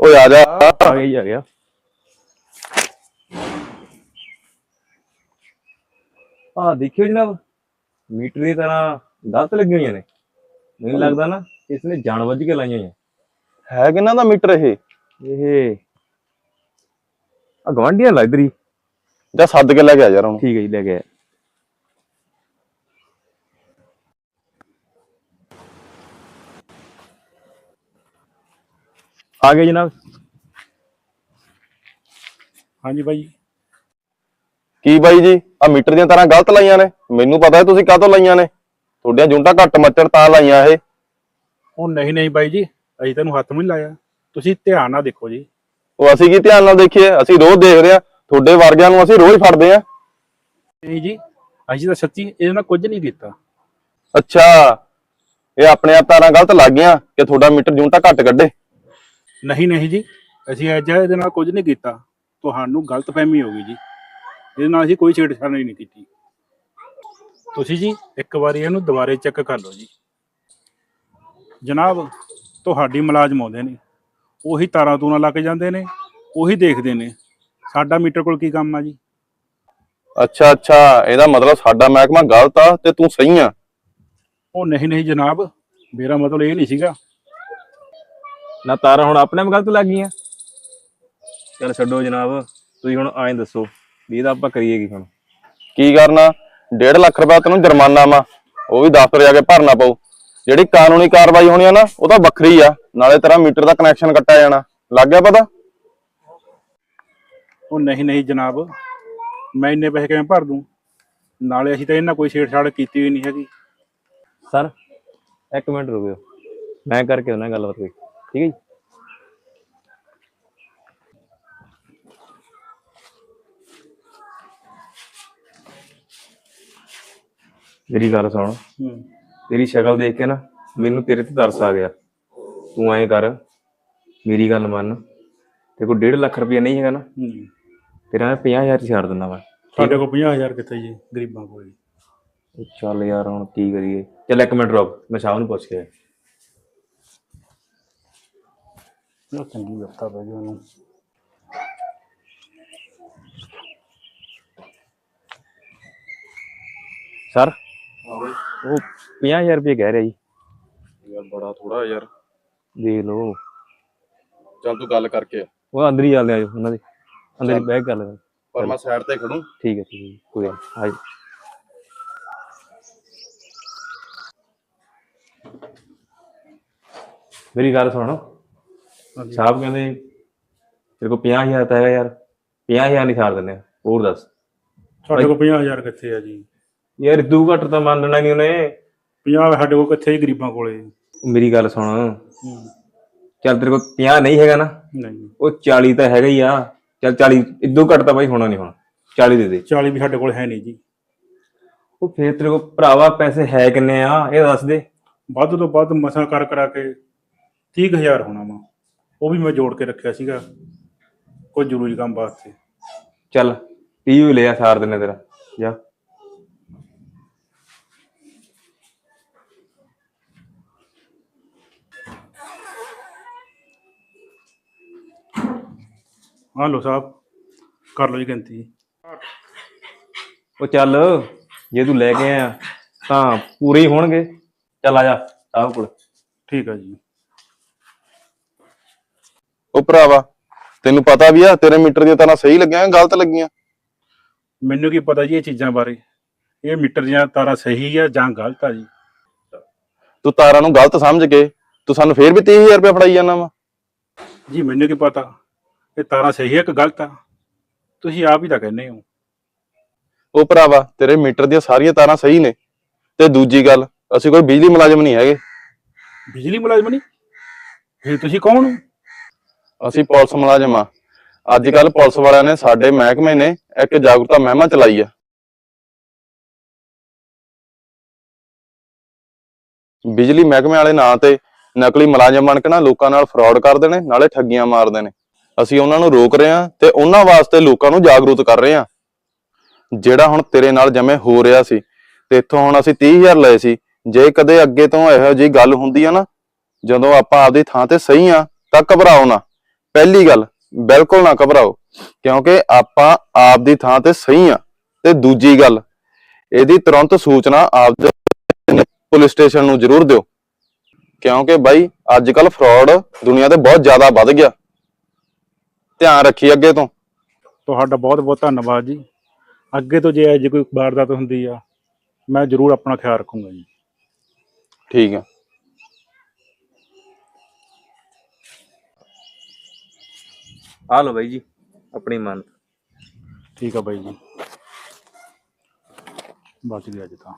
ਓਏ ਆ। ਜਾ ਆ ਗਿਆ ਆ ਗਿਆ। ਆ ਦੇਖਿਓ ਜਨਾਬ ਮੀਟਰ ਦੀ ਤਰ੍ਹਾਂ ਗਲਤ ਲੱਗੀਆਂ ਹੋਈਆਂ ਨੇ। ਮੈਨੂੰ ਲੱਗਦਾ ਨਾ ਇਸ ਨੇ ਜਾਣਬੁੱਝ ਕੇ ਲਾਈਆਂ ਹੋਈਆਂ। ਹੈ ਕਿੰਨਾ ਦਾ ਮੀਟਰ ਇਹ? ਇਹ ਆ ਗਵਾਂਢੀਆਂ ਰਹੀ ਜਾਂ ਸੱਦ ਕੇ ਲੈ ਕੇ ਆ ਯਾਰ ਉਹਨੂੰ। ਠੀਕ ਹੈ ਜੀ ਲੈ ਗਿਆ ਆ ਗਏ ਜਨਾਬ। ਹਾਂਜੀ ਬਾਈ ਕੀ ਬਾਈ ਜੀ ਆ ਮੀਟਰ ਦੀਆਂ ਤਾਰਾਂ ਗਲਤ ਲਾਈਆਂ ਨੇ। ਮੈਨੂੰ ਪਤਾ ਹੈ ਤੁਸੀਂ ਕਾਹਤੋਂ ਲਾਈਆਂ ਨੇ। ਤੁਹਾਡੀਆਂ ਜੁੰਟਾਂ ਘੱਟ ਮੱਚਣ ਤਾਂ ਲਾਈਆਂ ਇਹ। ਉਹ ਨਹੀਂ ਨਹੀਂ ਬਾਈ ਜੀ ਅਸੀਂ ਤੈਨੂੰ ਹੱਥ ਵੀ ਨਹੀਂ ਲਾਇਆ। ਤੁਸੀਂ ਧਿਆਨ ਨਾਲ ਦੇਖੋ ਜੀ। ਉਹ ਅਸੀਂ ਕੀ ਧਿਆਨ ਨਾਲ ਦੇਖੀਏ? ਅਸੀਂ ਰੋਜ਼ ਦੇਖਦੇ ਆ ਤੁਹਾਡੇ ਵਰਗਿਆਂ ਨੂੰ ਅਸੀਂ ਰੋਜ਼ ਫੜਦੇ ਆ ਨਹੀਂ ਜੀ ਅਸੀਂ ਤਾਂ ਸੱਚੀ ਇਹਦੇ ਨਾਲ ਕੁਝ ਨਹੀਂ ਕੀਤਾ। ਅੱਛਾ ਇਹ ਆਪਣੇ ਆਪ ਤਾਰਾਂ ਗਲਤ ਲੱਗ ਗਈਆਂ ਕਿ ਤੁਹਾਡਾ ਮੀਟਰ ਜੁੰਟਾ ਘੱਟ ਕੱਢੇ। ਨਹੀਂ ਨਹੀਂ ਜੀ। ਅਸੀਂ ਅੱਜ ਇਹਦੇ ਨਾਲ ਕੁਝ ਨਹੀਂ ਕੀਤਾ। ਤੁਹਾਨੂੰ ਗਲਤਫਹਿਮੀ ਹੋ ਗਈ ਜੀ। ਇਹਦੇ ਨਾਲ ਅਸੀਂ ਕੋਈ ਛੇੜਛਾੜ ਨਹੀਂ ਕੀਤੀ। ਤੁਸੀਂ ਜੀ ਇੱਕ ਵਾਰੀ ਇਹਨੂੰ ਦੁਬਾਰੇ ਚੈੱਕ ਕਰ ਲਓ ਜੀ। ਜਨਾਬ ਤੁਹਾਡੀ ਮੁਲਾਜ਼ਮ ਆਉਂਦੇ ਨੇ। ਉਹੀ ਤਾਰਾਂ ਤੂਣਾ ਲੱਗ ਜਾਂਦੇ ਨੇ। ਉਹੀ ਦੇਖਦੇ ਨੇ। ਸਾਡਾ ਮੀਟਰ ਕੋਲ ਕੀ ਕੰਮ ਆ ਜੀ? ਅੱਛਾ ਅੱਛਾ। ਇਹਦਾ ਮਤਲਬ ਸਾਡਾ ਮਹਿਕਮਾ ਗਲਤ ਆ ਤੇ ਤੂੰ ਸਹੀ ਆ। ਉਹ ਨਹੀਂ ਨਹੀਂ ਜਨਾਬ। ਮੇਰਾ ਮਤਲਬ ਇਹ ਨਹੀਂ ਸੀਗਾ ਨਾ ਤਾਰਾਂ ਹੁਣ ਆਪਣੇ ਆਪ ਗਲਤ ਲੱਗ ਗਈਆਂ। ਚਲ ਛੱਡੋ ਜਨਾਬ ਤੁਸੀਂ ਹੁਣ ਐਂ ਦੱਸੋ ਵੀ ਇਹਦਾ ਆਪਾਂ ਕਰੀਏ ਕੀ ਹੁਣ? ਕੀ ਕਰਨਾ? 1.5 ਲੱਖ ਰੁਪਏ ਤੈਨੂੰ ਜੁਰਮਾਨਾ ਵਾ ਉਹ ਵੀ ਦਫ਼ਤਰ ਜਾ ਕੇ ਭਰਨਾ ਪਊ। ਜਿਹੜੀ ਕਾਨੂੰਨੀ ਕਾਰਵਾਈ ਹੋਣੀ ਆ ਨਾ ਉਹ ਤਾਂ ਵੱਖਰੀ ਆ ਨਾਲੇ ਤੇਰਾ ਮੀਟਰ ਦਾ ਕਨੈਕਸ਼ਨ ਕੱਟਿਆ ਜਾਣਾ। ਲੱਗ ਗਿਆ ਪਤਾ? ਉਹ ਨਹੀਂ ਨਹੀਂ ਜਨਾਬ ਮੈਂ ਇੰਨੇ ਪੈਸੇ ਕਿਵੇਂ ਭਰ ਦੂੰ? ਨਾਲੇ ਅਸੀਂ ਤਾਂ ਇਹਨਾਂ ਕੋਈ ਛੇੜਛਾੜ ਕੀਤੀ ਹੋਈ ਨਹੀਂ ਹੈਗੀ। ਸਰ ਇੱਕ ਮਿੰਟ ਰੁਕਿਓ। ਮੈਂ ਕਰਕੇ ਉਹਨਾਂ ਨਾਲ ਗੱਲਬਾਤ ਕੋਈ ਠੀਕ ਹੈ ਜੀ। ਮੇਰੀ ਗੱਲ ਸੁਣ। ਹੂੰ। ਤੇਰੀ ਸ਼ਕਲ ਦੇਖ ਕੇ ਨਾ ਮੈਨੂੰ ਤੇਰੇ ਤੇ ਤਰਸ ਆ ਗਿਆ। ਤੂੰ ਐਂ ਕਰ ਮੇਰੀ ਗੱਲ ਮੰਨ। ਤੇ ਕੋਈ 1.5 ਲੱਖ ਰੁਪਏ ਨਹੀਂ ਹੈਗਾ ਨਾ। ਹੂੰ। ਤੇਰਾ ਮੈਂ 50000 ਚ ਛੱਡ ਦਿੰਦਾ ਵਾ। ਸਾਡੇ ਕੋਲ 50000 ਕਿੱਥੇ ਜੀ? ਗਰੀਬਾਂ ਕੋਲ ਚੱਲ ਯਾਰ ਹੁਣ ਕੀ ਕਰੀਏ। ਚੱਲ ਇੱਕ ਮਿੰਟ ਰੁਕ ਮੈਂ ਸ਼ਾਮ ਨੂੰ ਪੁੱਛ ਕੇ ਆਇਆ। ਉਹ ਚੰਗੀ ਵਰਤਾ ਪੈ ਗਈ ਉਹਨੂੰ ਸਰ ਉਹ 50000 ਰੁਪਏ ਕਹਿ ਰਿਹਾ ਜੀ ਯਾਰ ਬੜਾ ਥੋੜਾ ਯਾਰ ਦੇਖ ਲਓ ਚੱਲ ਤੂੰ ਗੱਲ ਕਰਕੇ ਆ। ਉਹ ਅੰਦਰ ਹੀ ਚੱਲਦੇ ਆ ਉਹਨਾਂ ਦੇ ਅੰਦਰ ਹੀ ਬੈਗ ਕਰ ਲੈ ਪਰ ਮੈਂ ਸਾਈਡ ਤੇ ਖੜੂ ਠੀਕ ਹੈ ਠੀਕ ਹੈ ਜੀ, ਕੋਈ ਗੱਲ ਨੀ, ਆ ਜਾਓ। ਮੇਰੀ ਗੱਲ ਸੁਣ ਹਾਂਜੀ ਸਾਹਿਬ ਕਹਿੰਦੇ ਤੇਰੇ ਕੋਲ 50000 ਤਾਂ ਹੈਗਾ ਯਾਰ 50000 ਨਹੀਂ ਛੱਡ ਦਿੰਦੇ। ਹੋਰ ਦੱਸ। ਸਾਡੇ ਕੋਲ 50000 ਕਿੱਥੇ ਆ ਜੀ? ਯਾਰ ਦੂ ਘੱਟ ਤਾਂ ਮੰਨਣਾ ਨਹੀਂ ਉਹਨੇ। 50 ਸਾਡੇ ਕੋਲ ਕਿੱਥੇ ਜੀ ਗਰੀਬਾਂ ਕੋਲੇ? ਮੇਰੀ ਗੱਲ ਸੁਣ। ਹੂੰ। ਚੱਲ ਤੇਰੇ ਕੋਲ 50 ਨਹੀਂ ਹੈਗਾ ਨਾ ਨਹੀਂ। ਉਹ 40 ਤਾਂ ਹੈਗਾ ਹੀ ਆ। ਚੱਲ 40 ਇਦੋਂ ਘੱਟ ਤਾਂ ਬਾਈ ਹੋਣਾ ਨਹੀਂ ਹੁਣ 40 ਦੇ ਦੇ। 40 ਵੀ ਸਾਡੇ ਕੋਲ ਹੈ ਨਹੀਂ ਜੀ। ਉਹ ਫੇਰ ਤੇਰੇ ਕੋਲ ਭਰਾਵਾ ਪੈਸੇ ਹੈ ਕਿੰਨੇ ਆ ਇਹ ਦੱਸ ਦੇ। ਵੱਧ ਤੋਂ ਵੱਧ ਮਸਾਂ ਕਰ ਕਰਾ ਕੇ 30000 ਹੋਣਾ ਵਾ। ਉਹ ਵੀ ਮੈਂ ਜੋੜ ਕੇ ਰੱਖਿਆ ਸੀਗਾ। ਕੋਈ ਜ਼ਰੂਰੀ ਕੰਮ ਵਾਸਤੇ ਚੱਲ 30 ਵੀ ਲਿਆ ਸਾਰ ਦਿਨੇ ਤੇਰਾ। ਜਾ। ਹਾਂ ਲੋ ਸਾਹਿਬ ਕਰ ਲਓ ਜੀ ਗਿਣਤੀ। ਉਹ ਚੱਲ ਜੇ ਤੂੰ ਲੈ ਕੇ ਆਇਆ ਤਾਂ ਪੂਰੇ ਹੀ ਹੋਣਗੇ। ਚੱਲ ਆ ਜਾ ਸਾਹਿਬ ਕੋਲ। ਠੀਕ ਆ ਜੀ। ਉਹ ਭਰਾਵਾ ਤੈਨੂੰ ਪਤਾ ਵੀ ਆ ਤੇਰੇ ਮੀਟਰ ਦੀਆਂ ਤਾਰਾਂ ਸਹੀ ਲੱਗੀਆਂ ਗਲਤ ਲੱਗੀਆਂ? ਮੈਨੂੰ ਕੀ ਪਤਾ ਜੀ ਇਹ ਚੀਜ਼ਾਂ ਬਾਰੇ? ਇਹ ਮੀਟਰ ਦੀਆਂ ਤਾਰਾਂ ਸਹੀ ਆ ਜਾਂ ਗਲਤ ਆ ਜੀ? ਤੂੰ ਤਾਰਾਂ ਨੂੰ ਗਲਤ ਸਮਝ ਕੇ ਤੂੰ ਸਾਨੂੰ ਫੇਰ ਵੀ 30000 ਰੁਪਏ ਫੜਾਈ ਜਾਂਦਾ ਵਾ। ਜੀ ਮੈਨੂੰ ਕੀ ਪਤਾ? ਇਹ ਤਾਰਾਂ ਸਹੀ ਆ ਕਿ ਗਲਤ ਆ? ਤੁਸੀਂ ਆਪ ਹੀ ਤਾਂ ਕਹਿੰਦੇ ਹੋ। ਉਹ ਭਰਾਵਾ ਤੇਰੇ ਮੀਟਰ ਦੀਆਂ ਸਾਰੀਆਂ ਤਾਰਾਂ ਸਹੀ ਨੇ। ਤੇ ਦੂਜੀ ਗੱਲ ਅਸੀਂ ਕੋਈ ਬਿਜਲੀ ਮੁਲਾਜ਼ਮ ਨਹੀਂ ਹੈਗੇ। ਬਿਜਲੀ ਮੁਲਾਜ਼ਮ ਨਹੀਂ? ਫਿਰ ਤੁਸੀਂ ਕੌਣ ਹੋ? ਅਸੀਂ ਪੁਲਿਸ ਮੁਲਾਜ਼ਮ ਆ। ਅੱਜ ਕੱਲ ਪੁਲਿਸ ਵਾਲਿਆਂ ਨੇ ਸਾਡੇ ਮਹਿਕਮੇ ਨੇ ਇੱਕ ਜਾਗਰੂਕਤਾ ਮਹਿਮਾ ਚਲਾਈ ਆ। ਬਿਜਲੀ ਮਹਿਕਮੇ ਵਾਲੇ ਨਾਂ ਤੇ ਨਕਲੀ ਮੁਲਾਜ਼ਮ ਬਣ ਕੇ ਨਾ ਲੋਕਾਂ ਨਾਲ ਫਰਾਡ ਕਰਦੇ ਨੇ ਨਾਲੇ ਠੱਗੀਆਂ ਮਾਰਦੇ ਨੇ ਅਸੀਂ ਉਹਨਾਂ ਨੂੰ ਰੋਕ ਰਹੇ ਹਾਂ ਤੇ ਉਹਨਾਂ ਵਾਸਤੇ ਲੋਕਾਂ ਨੂੰ ਜਾਗਰੂਕ ਕਰ ਰਹੇ ਹਾਂ ਜਿਹੜਾ ਹੁਣ ਤੇਰੇ ਨਾਲ ਜਮੇ ਹੋ ਰਿਹਾ ਸੀ, ਤੇ ਇੱਥੋਂ ਹੁਣ ਅਸੀਂ 30000 ਲਏ ਸੀ, ਜੇ ਕਦੇ ਅੱਗੇ ਤੋਂ ਇਹੋ ਜਿਹੀ ਗੱਲ ਹੁੰਦੀ ਆ ਨਾ, ਜਦੋਂ ਆਪਾਂ ਆਪਦੀ ਥਾਂ ਤੇ ਸਹੀ ਆ, ਤਾਂ ਘਬਰਾਓ ਨਾ। ਪਹਿਲੀ ਗੱਲ ਬਿਲਕੁਲ ਨਾ ਘਬਰਾਓ ਕਿਉਂਕਿ ਆਪਾਂ ਆਪ ਦੀ ਥਾਂ ਤੇ ਸਹੀ ਆ। ਤੇ ਦੂਜੀ ਗੱਲ ਇਹਦੀ ਤੁਰੰਤ ਸੂਚਨਾ ਆਪ ਦੇ ਪੁਲਿਸ ਸਟੇਸ਼ਨ ਨੂੰ ਜ਼ਰੂਰ ਦਿਓ। ਕਿਉਂਕਿ ਬਾਈ ਅੱਜ ਕੱਲ ਫਰਾਡ ਦੁਨੀਆ ਤੇ ਬਹੁਤ ਜ਼ਿਆਦਾ ਵੱਧ ਗਿਆ। ਧਿਆਨ ਰੱਖੀ ਅੱਗੇ ਤੋਂ। ਤੁਹਾਡਾ ਬਹੁਤ ਬਹੁਤ ਧੰਨਵਾਦ ਜੀ। ਅੱਗੇ ਤੋਂ ਜੇ ਅਜੇ ਕੋਈ ਵਾਰਦਾਤ ਹੁੰਦੀ ਆ ਮੈਂ ਜ਼ਰੂਰ ਆਪਣਾ ਖਿਆਲ ਰੱਖੂੰਗਾ ਜੀ। ਠੀਕ ਆ। ਆ ਲਓ ਬਾਈ ਜੀ ਆਪਣੀ ਮੰਨ। ਠੀਕ ਆ ਬਾਈ ਜੀ। ਬਚ ਗਿਆ ਅੱਜ ਤਾਂ।